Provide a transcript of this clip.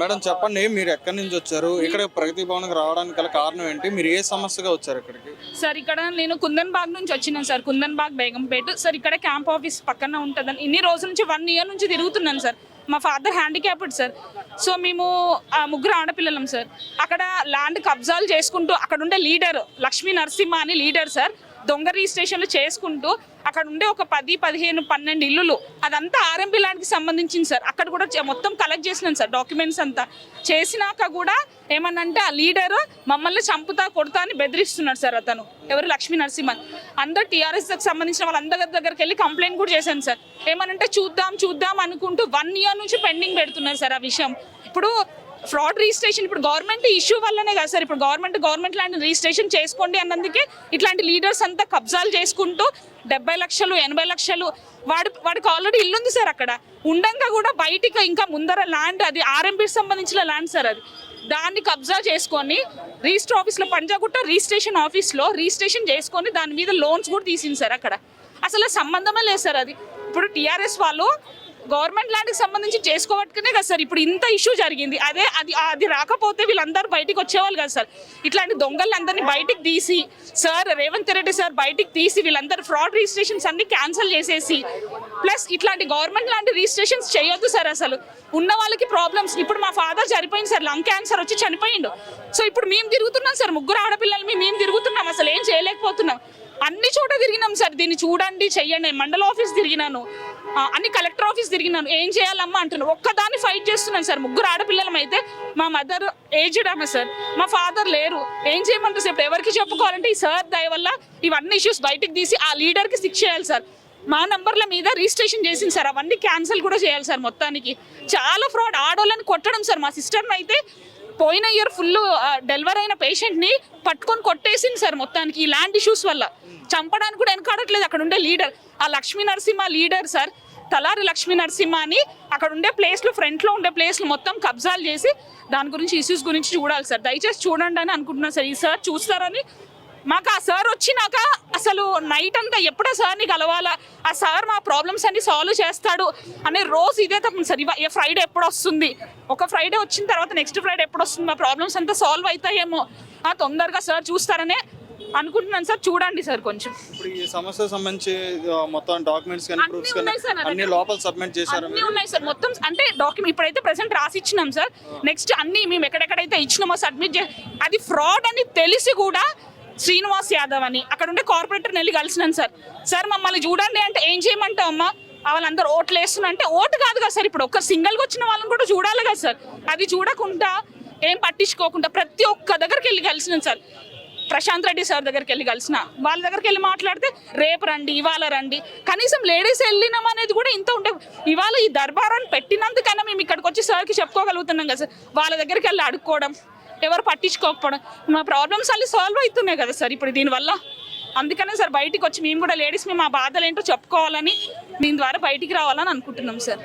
Madam చెప్పండి మీరు ఎక్కడి నుంచి వచ్చారు? ఇక్కడ ప్రగతి భవన్కి రావడానికి గల కారణం ఏంటి? మీరు ఏ సమస్యగా వచ్చారు ఇక్కడికి? సార్ ఇక్కడ నేను కుందన్ బాగ్ నుంచి వచ్చినాను సార్ కుందన్ బాగ్ బేగంపేట. సార్ ఇక్కడ క్యాంప్ ఆఫీస్ పక్కన ఉంటుందని ఇన్ని రోజుల నుంచి వన్ ఇయర్ నుంచి తిరుగుతున్నాను సార్. మా ఫాదర్ హ్యాండిక్యాప్డ్ సార్. సో మేము ఆ, ముగ్గురు ఆడపిల్లలం సార్. అక్కడ ల్యాండ్ కబ్జాలు చేసుకుంటూ అక్కడ ఉండే లీడర్ లక్ష్మీ నరసింహ అని లీడర్ సార్. దొంగ రిజిస్ట్రేషన్లు చేసుకుంటూ అక్కడ ఉండే ఒక పది పదిహేను పన్నెండు ఇల్లులు. అదంతా ఆర్ఎంపీ ల్యాండ్కి సంబంధించింది సార్. అక్కడ కూడా మొత్తం కలెక్ట్ చేసినాను సార్ డాక్యుమెంట్స్ అంతా. చేసినాక కూడా ఏమనంటే ఆ లీడర్ మమ్మల్ని చంపుతా కొడతా అని బెదిరిస్తున్నాడు సార్ అతను. ఎవరు? లక్ష్మీ నరసింహన్. అందరు టీఆర్ఎస్కి సంబంధించిన వాళ్ళందరి దగ్గరికి వెళ్ళి కంప్లైంట్ కూడా చేశాను సార్. ఏమనంటే చూద్దాం చూద్దాం అనుకుంటూ వన్ ఇయర్ నుంచి పెండింగ్ పెడుతున్నారు సార్ ఆ విషయం. ఇప్పుడు ఫ్రాడ్ రిజిస్ట్రేషన్ ఇప్పుడు గవర్నమెంట్ ఇష్యూ వల్లనే కదా సార్. ఇప్పుడు గవర్నమెంట్ గవర్నమెంట్ ల్యాండ్ రిజిస్ట్రేషన్ చేసుకోండి అన్నందుకే ఇట్లాంటి లీడర్స్ అంతా కబ్జాలు చేసుకుంటూ డెబ్బై లక్షలు ఎనభై లక్షలు వాడి వాడికి ఆల్రెడీ ఇల్లు ఉంది సార్ అక్కడ. ఉండంగా కూడా బయటికి ఇంకా ముందర ల్యాండ్ అది ఆర్ఎంపీకి సంబంధించిన ల్యాండ్ సార్ అది. దాన్ని కబ్జా చేసుకొని రిజిస్టర్ ఆఫీస్లో పంజాగుట్ట రిజిస్ట్రేషన్ ఆఫీస్లో రిజిస్ట్రేషన్ చేసుకొని దాని మీద లోన్స్ కూడా తీసింది సార్ అక్కడ. అసలు సంబంధమే లేదు సార్ అది. ఇప్పుడు టీఆర్ఎస్ వాళ్ళు గవర్నమెంట్ ల్యాండ్కి సంబంధించి చేసుకోవట్టుకునే కదా సార్ ఇప్పుడు ఇంత ఇష్యూ జరిగింది. అదే అది అది రాకపోతే వీళ్ళందరూ బయటికి వచ్చేవాళ్ళు కదా సార్. ఇట్లాంటి దొంగలందరినీ బయటికి తీసి సార్ రేవంత్ రెడ్డి సార్ బయటికి తీసి వీళ్ళందరూ ఫ్రాడ్ రిజిస్ట్రేషన్స్ అన్ని క్యాన్సిల్ చేసేసి ప్లస్ ఇట్లాంటి గవర్నమెంట్ లాంటి రిజిస్ట్రేషన్స్ చేయొద్దు సార్ అసలు. ఉన్న వాళ్ళకి ప్రాబ్లమ్స్ ఇప్పుడు మా ఫాదర్ చనిపోయింది సార్ లంగ్ క్యాన్సర్ వచ్చి చనిపోయిండు. సో ఇప్పుడు మేము తిరుగుతున్నాం సార్ ముగ్గురు ఆడపిల్లలు మేము తిరుగుతున్నాం అసలు ఏం చేయలేకపోతున్నాం. అన్ని చోట తిరిగినాం సార్ దీన్ని చూడండి చెయ్యండి మండల ఆఫీస్ తిరిగినాను. అన్ని కలెక్టర్ ఆఫీస్ తిరిగినాను. ఏం చేయాలమ్మా అంటున్నాను ఒక్కదాన్ని ఫైట్ చేస్తున్నాను సార్. ముగ్గురు ఆడపిల్లలం అయితే మా మదర్ ఏజ్డ్ ఆమె సార్. మా ఫాదర్ లేరు. ఏం చేయమంటారు సార్? ఎవరికి చెప్పుకోవాలంటే ఈ సార్ దయ వల్ల ఇవన్నీ ఇష్యూస్ బయటికి తీసి ఆ లీడర్కి శిక్ష చేయాలి సార్. మా నంబర్ల మీద రిజిస్ట్రేషన్ చేసింది సార్. అవన్నీ క్యాన్సిల్ కూడా చేయాలి సార్ మొత్తానికి. చాలా ఫ్రాడ్ ఆడోళ్ళని కొట్టడం సార్. మా సిస్టర్ని అయితే పోయిన ఇయర్ ఫుల్ డెలివర్ అయిన పేషెంట్ని పట్టుకొని కొట్టేసింది సార్ మొత్తానికి ఈ ల్యాండ్ ఇష్యూస్ వల్ల. చంపడానికి కూడా వెనకాడట్లేదు అక్కడ ఉండే లీడర్ ఆ లక్ష్మీ నరసింహ లీడర్ సార్ తలారి లక్ష్మీ నరసింహ అని అక్కడ ఉండే ప్లేస్లు ఫ్రంట్లో ఉండే ప్లేస్లు మొత్తం కబ్జాలు చేసి దాని గురించి ఇష్యూస్ గురించి చూడాలి సార్. దయచేసి చూడండి అని అనుకుంటున్నాను సార్. ఈ సార్ చూస్తారని మాకు ఆ సార్ వచ్చినాక అసలు నైట్ అంతా ఎప్పుడో సార్ని కలవాలా? ఆ సార్ మా ప్రాబ్లమ్స్ అన్ని సాల్వ్ చేస్తాడు అనే రోజు ఇదే తప్ప సార్. ఇవ ఫ్రైడే ఎప్పుడు వస్తుంది? ఒక ఫ్రైడే వచ్చిన తర్వాత నెక్స్ట్ ఫ్రైడే ఎప్పుడు వస్తుంది? మా ప్రాబ్లమ్స్ అంతా సాల్వ్ అవుతాయేమో ఆ తొందరగా సార్ చూస్తారనే అనుకుంటున్నాను సార్. చూడండి సార్ కొంచెం. ఇప్పుడు ఈ సమస్య సంబంధించి మొత్తం డాక్యుమెంట్స్ కానీ అన్నీ ప్రూఫ్స్ కానీ. లోపల సబ్మిట్ చేశారు అన్నీ ఉన్నాయి సార్. మొత్తం అంటే డాక్యుమెంట్ ఇప్పుడైతే ప్రెసెంట్ రాసి ఇచ్చినాం సార్ నెక్స్ట్ అన్ని మేము ఎక్కడెక్కడైతే ఇచ్చినామో సబ్మిట్ చే అది ఫ్రాడ్ అని తెలిసి కూడా శ్రీనివాస్ యాదవ్ అని. అక్కడ ఉండే కార్పొరేటర్ని వెళ్ళి కలిసినాను సార్. సార్ మమ్మల్ని చూడండి అంటే ఏం చేయమంటావు అమ్మా? వాళ్ళందరూ ఓట్లు వేస్తున్నా అంటే ఓటు కాదు కదా సార్. ఇప్పుడు ఒక్క సింగిల్గా వచ్చిన వాళ్ళని కూడా చూడాలి కదా సార్. అది చూడకుండా ఏం పట్టించుకోకుండా ప్రతి ఒక్క దగ్గరికి వెళ్ళి కలిసినాను సార్. ప్రశాంత్ రెడ్డి సార్ దగ్గరికి వెళ్ళి కలిసిన. వాళ్ళ దగ్గరికి వెళ్ళి మాట్లాడితే రేపు రండి ఇవాళ రండి. కనీసం లేడీస్ వెళ్ళినాం అనేది కూడా ఇంత ఉండే ఇవాళ ఈ దర్బారాన్ని పెట్టినందుకైనా మేము ఇక్కడికి వచ్చి సార్కి చెప్పుకోగలుగుతున్నాం కదా సార్. వాళ్ళ దగ్గరికి వెళ్ళి అడుక్కోవడం ఎవరు పట్టించుకోకపోవడం. మా ప్రాబ్లమ్స్ అన్ని సాల్వ్ అవుతున్నాయి కదా సార్ ఇప్పుడు దీనివల్ల. అందుకనే సార్ బయటికి వచ్చి మేము కూడా లేడీస్ మేము మా బాధలు ఏంటో చెప్పుకోవాలని దీని ద్వారా బయటికి రావాలని అనుకుంటున్నాం సార్.